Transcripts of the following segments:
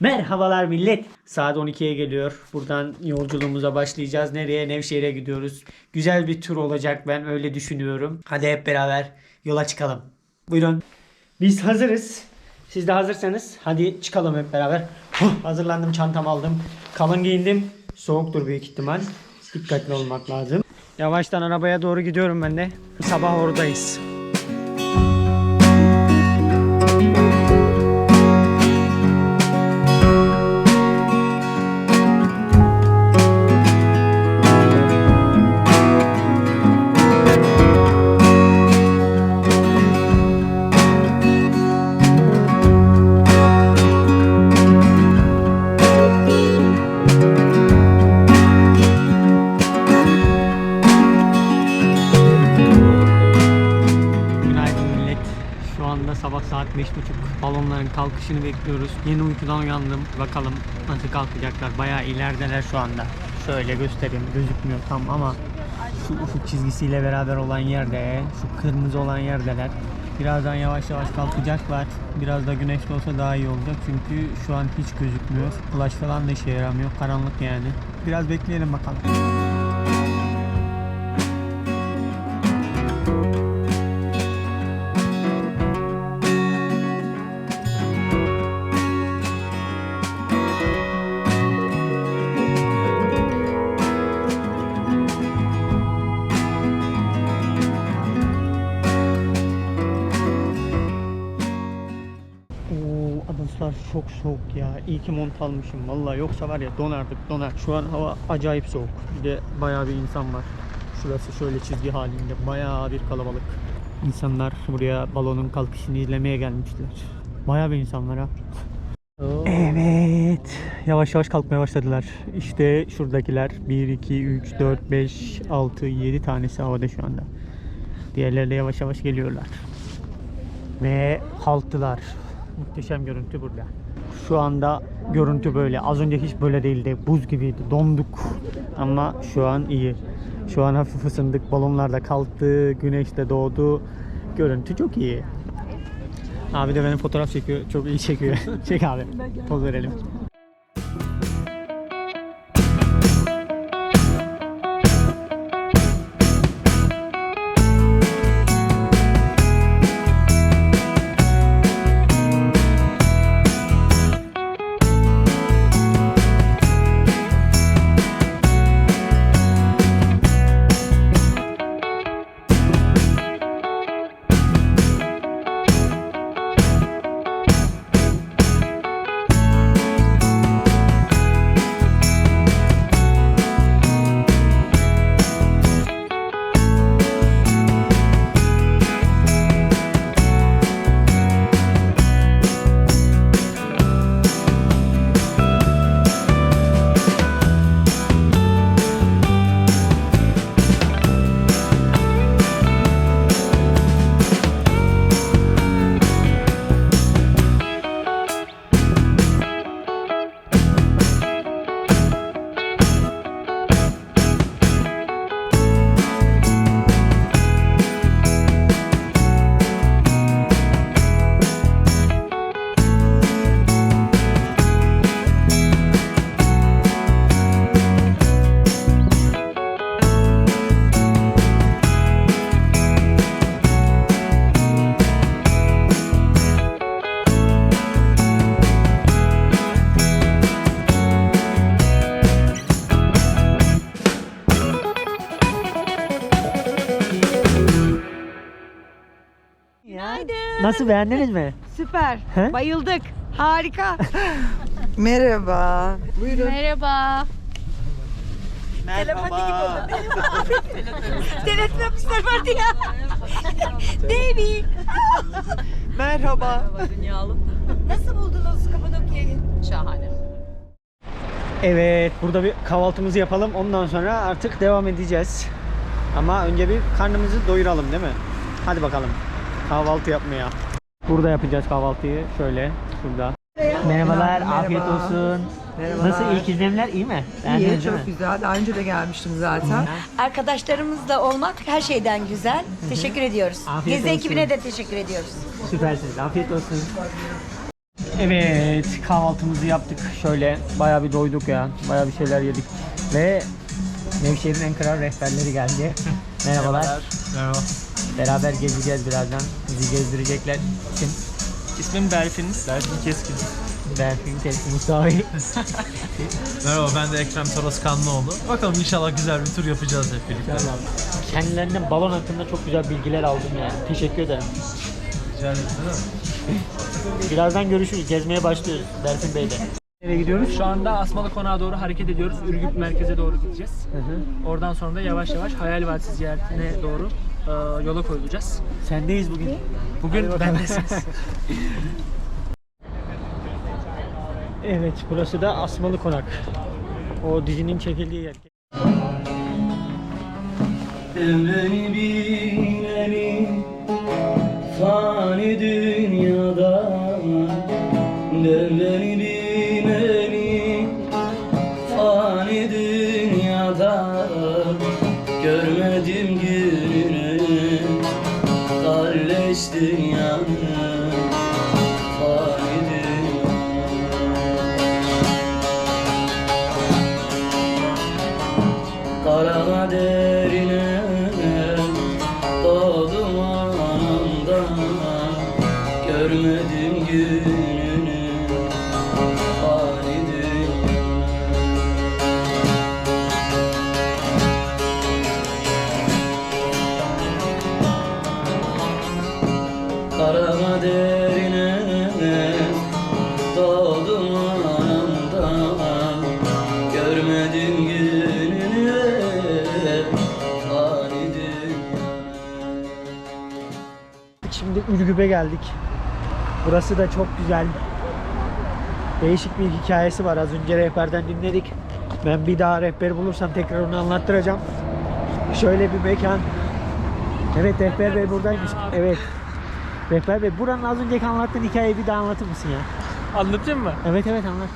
Merhabalar millet. Saat 12'ye geliyor. Buradan yolculuğumuza başlayacağız. Nereye? Nevşehir'e gidiyoruz. Güzel bir tur olacak ben öyle düşünüyorum. Hadi hep beraber yola çıkalım. Buyurun. Biz hazırız. Siz de hazırsanız hadi çıkalım hep beraber. Hazırlandım, çantamı aldım. Kalın giyindim. Soğuktur büyük ihtimal. Dikkatli olmak lazım. Yavaştan arabaya doğru gidiyorum ben de. Sabah oradayız. Kalkışını bekliyoruz. Yeni uykudan uyandım. Bakalım nasıl kalkacaklar. Bayağı ilerideler şu anda. Şöyle göstereyim. Gözükmüyor tam ama şu ufuk çizgisiyle beraber olan yerde, şu kırmızı olan yerdeler. Birazdan yavaş yavaş kalkacaklar. Biraz da güneşli olsa daha iyi olacak. Çünkü şu an hiç gözükmüyor. Flash falan da işe yaramıyor. Karanlık yani. Biraz bekleyelim bakalım. Çok soğuk ya. İyi ki mont almışım. Vallahi yoksa var ya donardık donar. Şu an hava acayip soğuk. Bir de bayağı bir insan var. Şurası şöyle çizgi halinde. Bayağı bir kalabalık. İnsanlar buraya balonun kalkışını izlemeye gelmişler. Bayağı bir insan var ha. Evet. Yavaş yavaş kalkmaya başladılar. İşte şuradakiler 1, 2, 3, 4, 5, 6, 7 tanesi havada şu anda. Diğerleri de yavaş yavaş geliyorlar. Ve kalktılar. Muhteşem görüntü burada. Şu anda görüntü böyle. Az önce hiç böyle değildi. Buz gibiydi. Donduk. Ama şu an iyi. Şu an hafif ısındık. Balonlar da kalktı. Güneş de doğdu. Görüntü çok iyi. Abi de benim fotoğraf çekiyor. Çok iyi çekiyor. Çek abi. Poz verelim. Nasıl beğendiniz mi? Süper. He? Bayıldık. Harika. Merhaba. Buyurun. Merhaba. Merhaba. Denetlemişler vardı ya. David. Merhaba. Nasıl buldunuz Kapadokya'yı? Şahane. Evet, burada bir kahvaltımızı yapalım. Ondan sonra artık devam edeceğiz. Ama önce bir karnımızı doyuralım değil mi? Hadi bakalım. Kahvaltı yapmaya. Burada yapacağız kahvaltıyı. Şöyle, şurada. Merhabalar, Merhaba. afiyet olsun. Merhabalar. Nasıl ilk izlenimler iyi mi? İyi, Beğendiniz değil çok mi? güzel. Daha önce de gelmiştim zaten. Arkadaşlarımızla olmak her şeyden güzel. Teşekkür ediyoruz. Afiyet Gezi olsun. ekibine de teşekkür ediyoruz. Süpersiniz. Afiyet olsun. Evet kahvaltımızı yaptık. Şöyle bayağı bir doyduk ya. Bayağı bir şeyler yedik. Ve Nevşehir'in en kral rehberleri geldi. Merhabalar. Merhaba. Beraber gezeceğiz birazdan. Bizi gezdirecekler. Kim? İsmim Berfin. Berfin Keskin. Berfin Tepki Mustafa. Merhaba ben de Ekrem Toros Kanlıoğlu. Bakalım inşallah güzel bir tur yapacağız hep birlikte. Kendilerinden balon hakkında çok güzel bilgiler aldım yani. Teşekkür ederim. Rica ederim. değil mi? Birazdan görüşürüz. Gezmeye başlıyoruz Berfin Bey'le. Nereye gidiyoruz? Şu anda Asmalı Konağa doğru hareket ediyoruz. Ürgüp merkeze doğru gideceğiz. Hı hı. Oradan sonra da yavaş yavaş Hayal Vadisi ziyaretine doğru e, yola koyulacağız. Sendeyiz bugün. Bugün bendesiniz. Evet, burası da Asmalı Konak. O dizinin çekildiği yer. Evleni bileni fani dünyada Devleni bileni fani dünyada Görmedim gününü kalleş geldik. Burası da çok güzel. Değişik bir hikayesi var. Az önce rehberden dinledik. Ben bir daha rehber bulursam tekrar onu anlattıracağım. Şöyle bir mekan. Evet rehber bey buradaymış. Evet. Rehber bey buranın az önceki anlattığın hikayeyi bir daha anlatır mısın ya? Anlatayım mı? Evet evet anlat.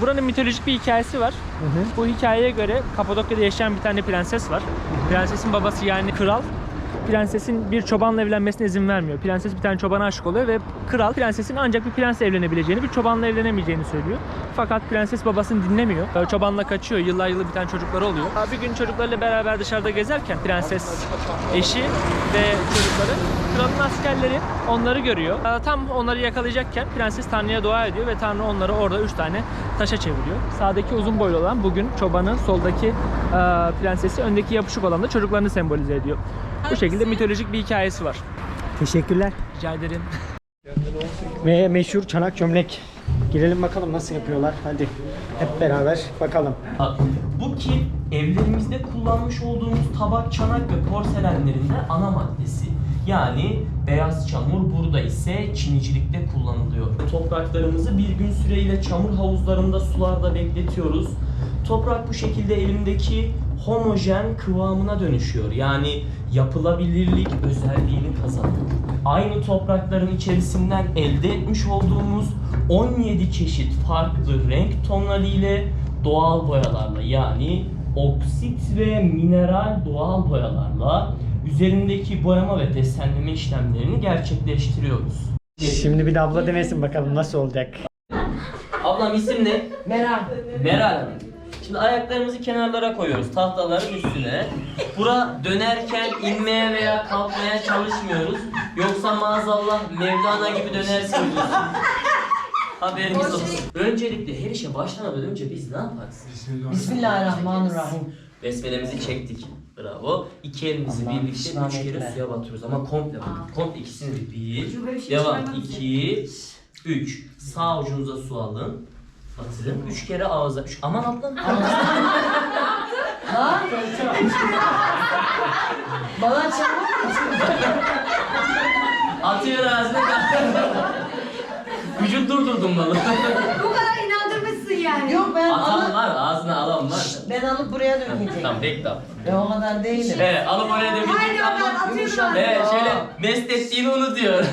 Buranın mitolojik bir hikayesi var. Hı hı. Bu hikayeye göre Kapadokya'da yaşayan bir tane prenses var. Prensesin babası yani kral prensesin bir çobanla evlenmesine izin vermiyor. Prenses bir tane çobana aşık oluyor ve kral prensesin ancak bir prensle evlenebileceğini, bir çobanla evlenemeyeceğini söylüyor. Fakat prenses babasını dinlemiyor. Çobanla kaçıyor. Yıllar yılı bir tane çocukları oluyor. Bir gün çocuklarıyla beraber dışarıda gezerken prenses eşi ve çocukları kralın askerleri onları görüyor. Tam onları yakalayacakken prenses Tanrı'ya dua ediyor ve Tanrı onları orada üç tane taşa çeviriyor. Sağdaki uzun boylu olan bugün çobanı, soldaki prensesi, öndeki yapışık olan da çocuklarını sembolize ediyor. Bu şekilde mitolojik bir hikayesi var. Teşekkürler. Rica ederim. Ve meşhur çanak çömlek. Girelim bakalım nasıl yapıyorlar. Hadi hep beraber bakalım. Bak, Bu ki evlerimizde kullanmış olduğumuz tabak, çanak ve porselenlerinde ana maddesi. Yani beyaz çamur burada ise çinicilikte kullanılıyor. Topraklarımızı bir gün süreyle çamur havuzlarında sularda bekletiyoruz. Toprak bu şekilde elimdeki homojen kıvamına dönüşüyor. Yani yapılabilirlik özelliğini kazanıyor. Aynı toprakların içerisinden elde etmiş olduğumuz 17 çeşit farklı renk tonları ile doğal boyalarla yani oksit ve mineral doğal boyalarla üzerindeki boyama ve desenleme işlemlerini gerçekleştiriyoruz. Şimdi bir de abla demesin bakalım nasıl olacak. Ablam isim ne? Meral. Meral Hanım. Şimdi ayaklarımızı kenarlara koyuyoruz tahtaların üstüne. Bura dönerken inmeye veya kalkmaya çalışmıyoruz. Yoksa maazallah Mevlana gibi dönersiniz. Haberiniz olsun. Öncelikle her işe başlamadan önce biz ne yaparız? Bismillahirrahmanirrahim. Besmelemizi çektik. Bravo. İki elimizi Allah'ım birlikte pişman üç kere etme. suya batırıyoruz ama komple bak. Komple ikisini de bir. Devam. iki, üç. Sağ ucunuza su alın. Batırın. Üç kere ağza. Üç. Aman ablam. Bana çabuk Atıyor ağzına. Vücut durdurdum bana. Bu kadar inandırmışsın yani. Yok ben Atan alıp, var, ağzına alan var. ben alıp buraya dökeceğim. Tamam bekle. Ben o kadar değilim. Evet, alıp oraya Haydi dökecek oradan atıyorum ben. Evet, şöyle mest ettiğini unutuyor.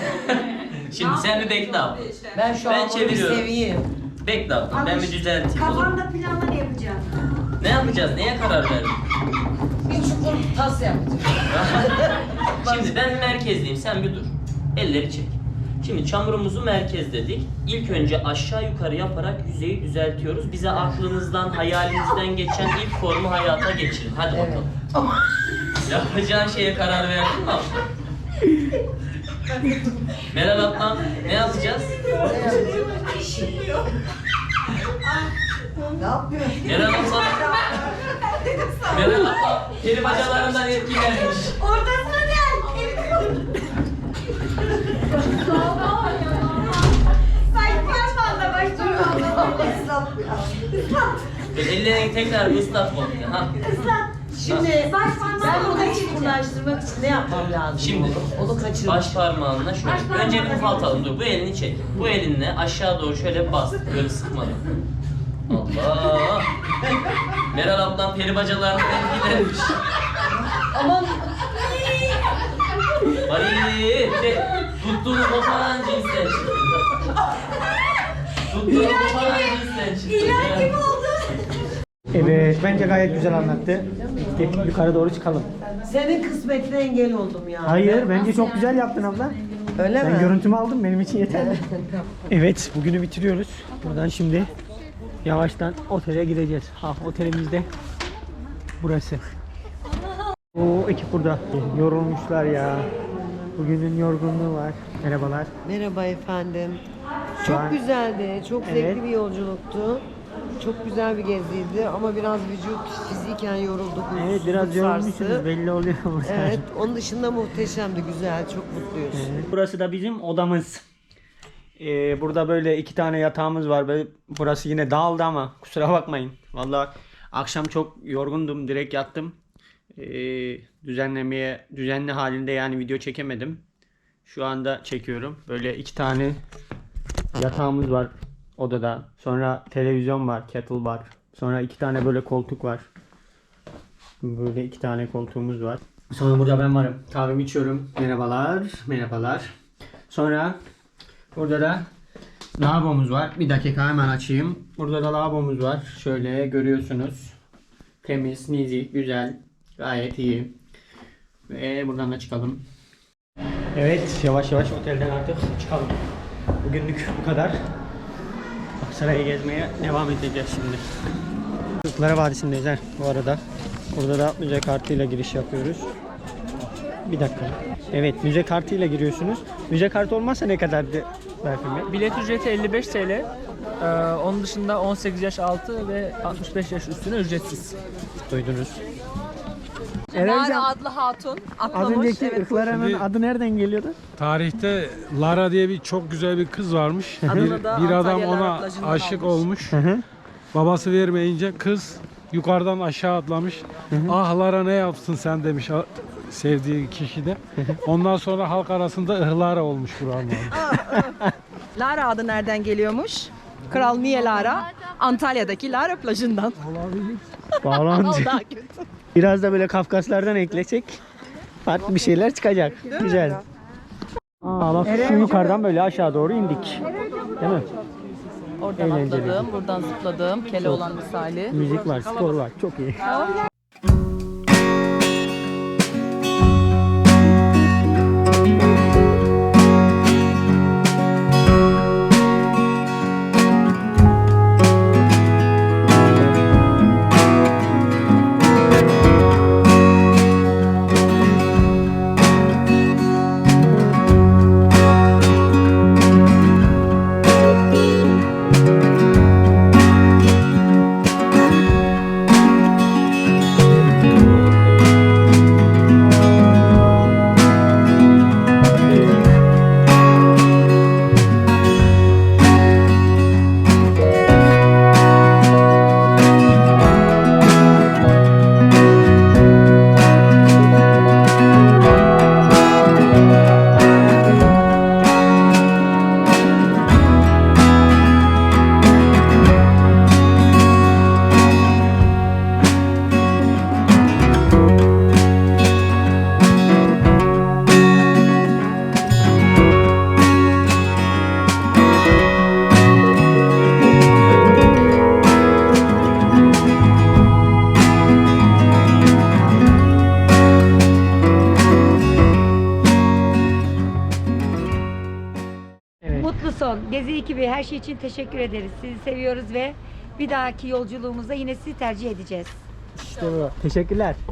Şimdi sen bir bekle abla. Ben şu Ben an bunu bir çeviriyorum. seveyim. Bekle abla, ben bir düzelteyim. olur mu? Kafanda planlar yapacağım. Ne yapacağız? Neye karar verdin? Bir çukur tas yapacağım. Şimdi ben merkezdeyim, sen bir dur. Elleri çek. Şimdi çamurumuzu merkezledik. İlk önce aşağı yukarı yaparak yüzeyi düzeltiyoruz. Bize aklınızdan, hayalinizden geçen ilk formu hayata geçirin. Hadi bakalım. Yapacağın şeye karar verdin mi abla? Meral ablam ne yapacağız? Ne yapıyorsun? Meral ablam Meral ablam peri bacalarından etkilenmiş. Ortasına gel. Say parmağında baş parmağında. Ellerini tekrar ıslat komple. Ha. Şimdi Baş ben parmağında bunu baş çukurlaştırmak için ne yapmam lazım? Şimdi onu kaçırmak. baş parmağınla şöyle. Önce bir ufaltalım dur. Bu elini çek. Bu elinle aşağı doğru şöyle bas. Böyle sıkmadan. Allah. Meral ablam peri bacalarından etkilenmiş. Aman Ay de tuttuğunu koparan cinsten çıktı. Tuttuğunu koparan cinsten çıktı. İlan gibi oldu. Evet bence gayet güzel anlattı. Bitti. Yukarı doğru çıkalım. senin kısmetine engel oldum ya. Hayır bence çok güzel yaptın abla. Öyle Ben mi? görüntümü aldım benim için yeterli. evet bugünü bitiriyoruz. Buradan şimdi yavaştan otele gideceğiz. Ha otelimiz de burası. O ekip burada. Yorulmuşlar ya. Bugünün yorgunluğu var. Merhabalar. Merhaba efendim. Çok an- güzeldi. Çok zevkli Evet. bir yolculuktu. Çok güzel bir geziydi ama biraz vücut fiziken yorulduk. Evet biraz yorulmuşsunuz belli oluyor burada. Evet, onun dışında muhteşemdi, güzel, çok mutluyuz. Burası da bizim odamız. Ee, burada böyle iki tane yatağımız var. Böyle, burası yine dağıldı ama kusura bakmayın. Vallahi akşam çok yorgundum. Direkt yattım. Ee, düzenlemeye düzenli halinde yani video çekemedim. Şu anda çekiyorum. Böyle iki tane yatağımız var odada. Sonra televizyon var, kettle var. Sonra iki tane böyle koltuk var. Böyle iki tane koltuğumuz var. Sonra burada ben varım. Kahvemi içiyorum. Merhabalar. Merhabalar. Sonra burada da lavabomuz var. Bir dakika hemen açayım. Burada da lavabomuz var. Şöyle görüyorsunuz. Temiz, nizi, güzel. Gayet iyi. Ve buradan da çıkalım. Evet, yavaş yavaş otelden artık çıkalım. Bugünlük bu kadar. Aksaray'ı gezmeye devam edeceğiz şimdi. Kırklara Vadisi'ndeyiz ha, bu arada. Burada da müze kartıyla giriş yapıyoruz. Bir dakika. Evet müze kartıyla giriyorsunuz. Müze kartı olmazsa ne kadardı Berfin Bey? Bilet ücreti 55 TL. Ee, onun dışında 18 yaş altı ve 65 yaş üstüne ücretsiz. Duydunuz. Lara adlı hatun Az atlamış. önceki evet. ıhlara'nın Şimdi- adı nereden geliyordu? Tarihte Lara diye bir çok güzel bir kız varmış. bir, bir adam Antalya Lara ona plajından aşık almış. olmuş. Hı. Babası vermeyince kız yukarıdan aşağı atlamış. Ah Lara ne yapsın sen demiş a- sevdiği kişi de. Ondan sonra halk arasında ıhlara olmuş buranın. Lara adı nereden geliyormuş? Kral Niye Lara? Antalya'daki Lara plajından. Bağlantı. O daha kötü. Biraz da böyle Kafkaslardan eklesek farklı bir şeyler çıkacak. Güzel. Aa bak şu yukarıdan böyle aşağı doğru indik. Değil mi? Oradan Eğlenceli. atladım, buradan zıpladım. Keloğlan misali. Müzik var, spor var. Çok iyi. Ekibi her şey için teşekkür ederiz. Sizi seviyoruz ve bir dahaki yolculuğumuzda yine sizi tercih edeceğiz. İşte bu. Teşekkürler.